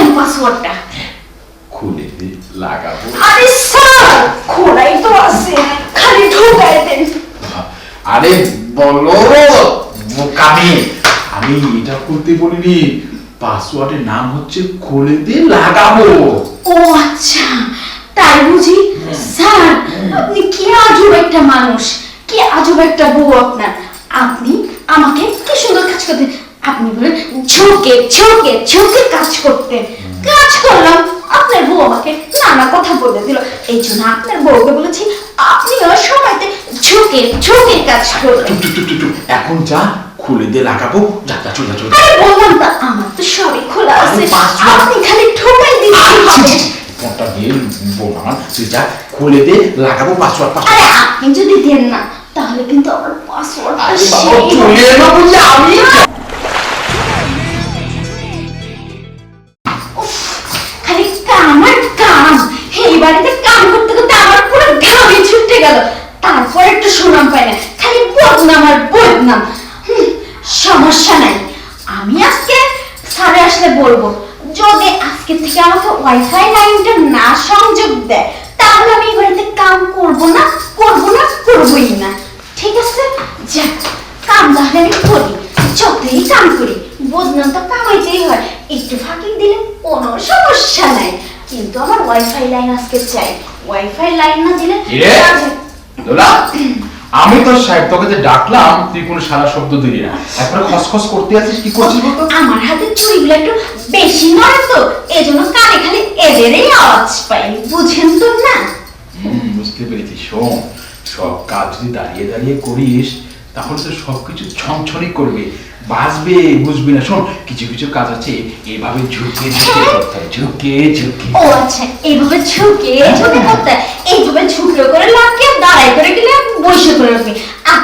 বলেন পাসওয়ার্ডটা। খুলে দে লাগাবো। আরে স্যার খোলাই তো আছে খালি ঢোকাই দেন। আরে বলো বোকামি। আমি এটা করতে বলিনি পাসওয়ার্ডের নাম হচ্ছে খুলে দে লাগাবো। ও আচ্ছা তাই বুঝি? স্যার আপনি কি আজব একটা মানুষ কি আজব একটা বউ আপনার। আপনি আমাকে কি সুন্দর কাজ করতে আপনি বলেন ঝোঁকে ঝোঁকে ঝোঁকে কাজ করতে। কাজ করলাম আপনার বউ আমাকে নানা কথা বলে দিল। এই জন্য আপনার বউকে বলেছি আপনিও সময়তে ঝোঁকে ঝোঁকে কাজ করবেন। এখন যা খুলে দে লাগাবো। যা যা চলে চলে। আরে বললাম তো আমার তো সবই খোলা আছে। আপনি খালি ঠোকাই দিচ্ছেন। ফোনটা দিয়ে বল আমার তুই যা খুলে দে লাগাবো পাসওয়ার্ড আরে পাসওয়ার্ড আপনি যদি দেন না তাহলে কিন্তু আমার পাসওয়ার্ডটা চলে এলো বুঝি আমি। আসলে বলব যদি আজকে থেকে আমাকে ওয়াইফাই লাইনটা না সংযোগ দেয় তাহলে আমি এই বাড়িতে কাম করব না করব না করবই না। ঠিক আছে? যাক কাম তাহলে আমি করি যতই কাম করি বদনাম তো কামাইতেই হয় একটু ফাঁকি দিলে কোনো সমস্যা নাই। কিন্তু আমার ওয়াইফাই লাইন আজকে চাই ওয়াইফাই লাইন না দিলে দোলা আমি তোর সাহেব তোকে যে ডাকলাম তুই কোনো সারা শব্দ দিলি না। একবার খসখস করতে আছিস কি করছিস বলতো? আমার হাতে চুড়িগুলো একটু বেশি তো এজন্য কানে খালি এদেরই আওয়াজ পাই। বুঝেন তো না? বুঝতে পেরেছি। শোন সব কাজ যদি দাঁড়িয়ে দাঁড়িয়ে করিস তাহলে তো সবকিছু ছমছনি করবে। বাঁচবে বুঝবি না। শোন কিছু কিছু কাজ আছে এইভাবে ঝুঁকে ঝুঁকে করতে হয়। ঝুঁকে ঝুঁকে। ও আচ্ছা এইভাবে ঝুঁকে ঝুঁকে করতে হয়। এইভাবে ঝুঁকে করে লাগে দাঁড়াই করে গেলে বসে করে রাখবি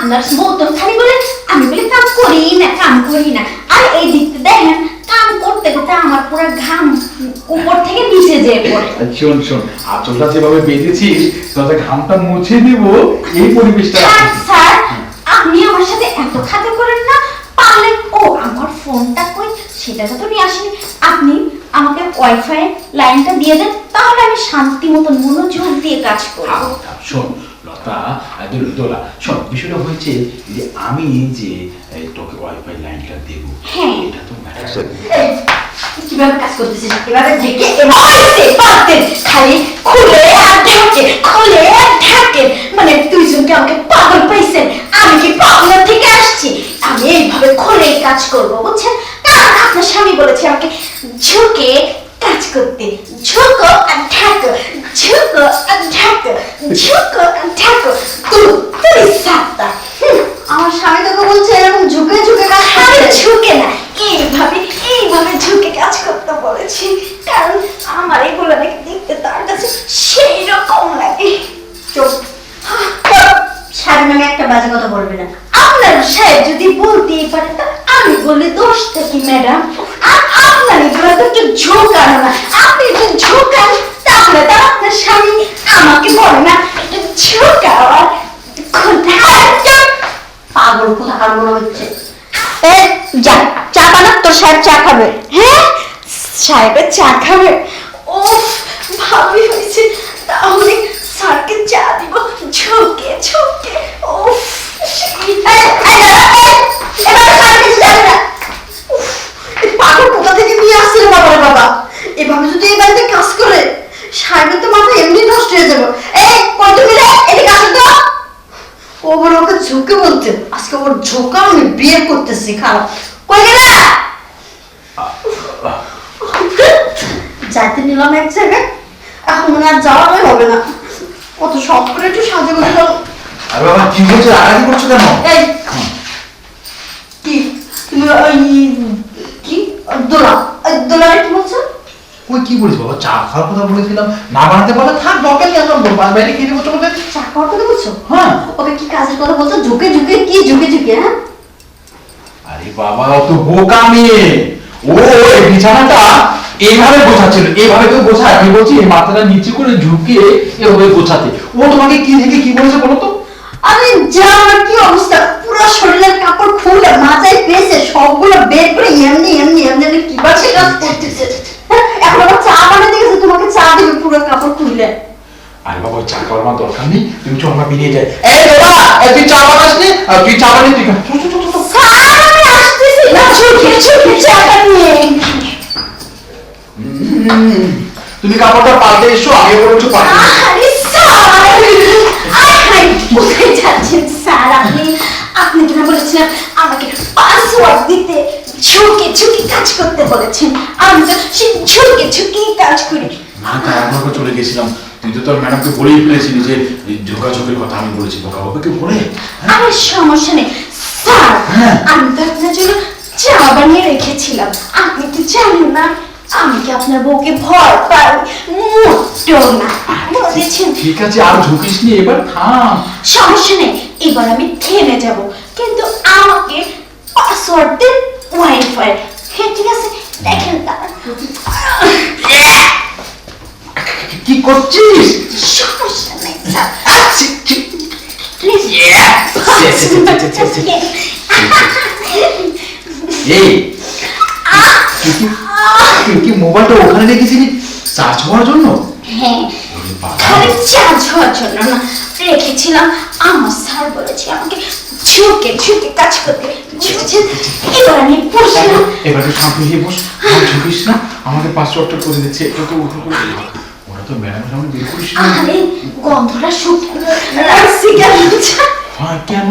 আপনার তো খালি বলে আমি বলে কাম করি না কাম করি না। আর এই দিকতে দেখেন কাম করতে করতে আমার পুরো ঘাম উপর থেকে নিচে যেয়ে পড়ে। আর শোন শোন আঁচলটা যেভাবে বেঁধেছিস তাতে ঘামটা মুছে দিব এই পরিবেশটা স্যার আপনি আমার সাথে এত খাতে করেন না পারলে ও আমার ফোনটা কই? সেটা তো নিয়ে আসেনি। আপনি আমাকে ওয়াইফাই লাইনটা দিয়ে দেন তাহলে আমি শান্তি মতো মনোযোগ দিয়ে কাজ করব। শোন আর দোলা, শোন বিষয়টা হয়েছে যে আমি যে তোকে ওয়াইফাই লাইনটা দেবো। এটা তো কীভাবে কাজ করতেছিস? এভাবে ঢেকে এভাবে খালি খুলে আর ঢাকে খুলে আর ঢাকে। মানে দুইজনকে আমাকে পাগল পাইছেন। আমি কি পাগলা থেকে আসছি? আমি এইভাবে খুলে কাজ করব বুঝছেন? কারণ আপনার স্বামী বলেছে আমাকে ঝুঁকে কাজ করতে ঝুঁকো আর ঢাকো। ঢাকো ঝুঁকো আর ঢাকো তুই তুই সাতটা আমার স্বামী তোকে বলছে এরকম ঝুঁকে ঝুঁকে কাজ করতে ঝুঁকে না এইভাবে এইভাবে ঝুঁকে কাজ করতে বলেছি। কারণ আমার এগুলো নাকি দেখতে তার কাছে সেই রকম লাগে। চুপ। স্বামী নামে একটা বাজে কথা বলবি না। আপনার সাহেব যদি বলতেই পারে তা আমি বলে দোষটা কি ম্যাডাম। আর আপনার এগুলো তো একটু ঝোঁকানো না। আপনি একটু ঝোঁকান। তাহলে তো আপনার স্বামী আমাকে বলে না। একটু কোথায় পাগল কোথাকার মনে হচ্ছে? এ যা চা বানা তোর সাহেব চা খাবে। হ্যাঁ সাহেবের চা খাবে। ও ভালোই হয়েছে তাহলে স্যারকে চা দিব। ঝোঁকে ঝোঁকে। ও এবার কিছু যাবে না উফ, এই পাগল কোথা থেকে নিয়ে আসছে রে বাবা রে বাবা এভাবে যদি এই বাড়িতে কাজ করে সাহেবের তো মাথা এমনি নষ্ট হয়ে যাবে এই কই তুমি রে এদিকে আসো তো ও বলে ওকে বলতে আজকে ওর ঝোঁকা আমি বিয়ে করতেছি খারাপ। কই গেলা? যাইতে নিলাম এক জায়গায়। এখন আর যাওয়াই হবে না। কত করে একটু সাজে গুজে আরে বাবা কি হচ্ছে রাগারাগি করছ কেন? এই কি? কি? দোলা। কি বলছো? ওই কি বলিস বাবা? চা খাওয়ার কথা বলেছিলাম। না বানাতে পারলে থাক দরকার নেই আমরা বাইরে খেয়ে নেব চলে চা খাওয়ার কথা বলছো? হ্যাঁ। কাজের কথা বলছো? ঝুঁকে ঝুঁকে কি ঝুঁকে ঝুঁকে হ্যাঁ? আরে বাবা তো বোকা ও ওই বিছানাটা এইভাবে গোছাচ্ছিল। এইভাবে কেউ গোছায়। আমি বলছি এই মাথাটা নিচে করে ঝুঁকে এভাবে গোছাতে। ও তোমাকে কি থেকে কি বলেছে বলো তো? আমি যা আমার কি অবস্থা? পুরো শরীরের কাপড় খুলে মাথায় পেয়েছে সবগুলো বের করে এমনি এমনি এমনি এমনি কি বাসে কাজ করতেছে হ্যাঁ, এখন আবার চা বানাতে গেছে তোমাকে চা দেবে পুরো কাপড় খুলে খাওয়ার আমার দরকার নেই। তুমি চল আমরা বেরিয়ে যাই এই বাবা তুই চা বানাসনি আর তুই চা বানিয়ে তুই না তুমি কাপড়টা পাল্টে এসো আমি ওপর একটু। আরে আরে কোথায় যাচ্ছেন স্যার আপনি? আপনি কিনা বলেছিলেন আমাকে পাসওয়ার্ড দিতে ঝুঁকে ঝুঁকে কাজ করতে বলেছেন। আমি তো সে ঝুঁকে ঝুঁকে কাজ করি। না তাই আমরা চলে গেছিলাম। তুই তো তোর ম্যাডামকে বলেই ফেলেছিলি যে ঝোঁকাঝোঁকের কথা আমি বলেছি বোকা বাবাকে বলে? আরে সমস্যা নেই। স্যার হ্যাঁ। আমি তো আপনার জন্য চা বানিয়ে রেখেছিলাম। আপনি তো জানেন না আমি কি আপনার বউকে ভয় পাই? মোটেও না। বলেছেন। ঠিক আছে আর ঝুঁকিস নি এবার থাম। সমস্যা নেই এবার আমি থেমে যাব। কিন্তু আমাকে পাসওয়ার্ড দিন ওয়াইফাই হ্যাঁ ঠিক আছে দেখেন তারা। করছিস? সমস্যা নেই স্যার ছি, ছি। প্লিজ এই তুই কি মোবাইলটা ওখানে রেখেছিলি? চার্জ হওয়ার জন্য? হ্যাঁ খালি চার্জ হওয়ার জন্য না রেখেছিলাম। আমার স্যার বলেছে আমাকে ঝুঁকে ঝুঁকে কাজ করতে। এবার আমি বসলাম। এবার শান্ত হয়ে বস। ঝুঁকিস না আমাকে পাসওয়ার্ডটা করে দিচ্ছে এটা তো করে তো ম্যাডামের সামনে বের করিস আরে গন্ধটা শুকনো। হ্যাঁ। কেন?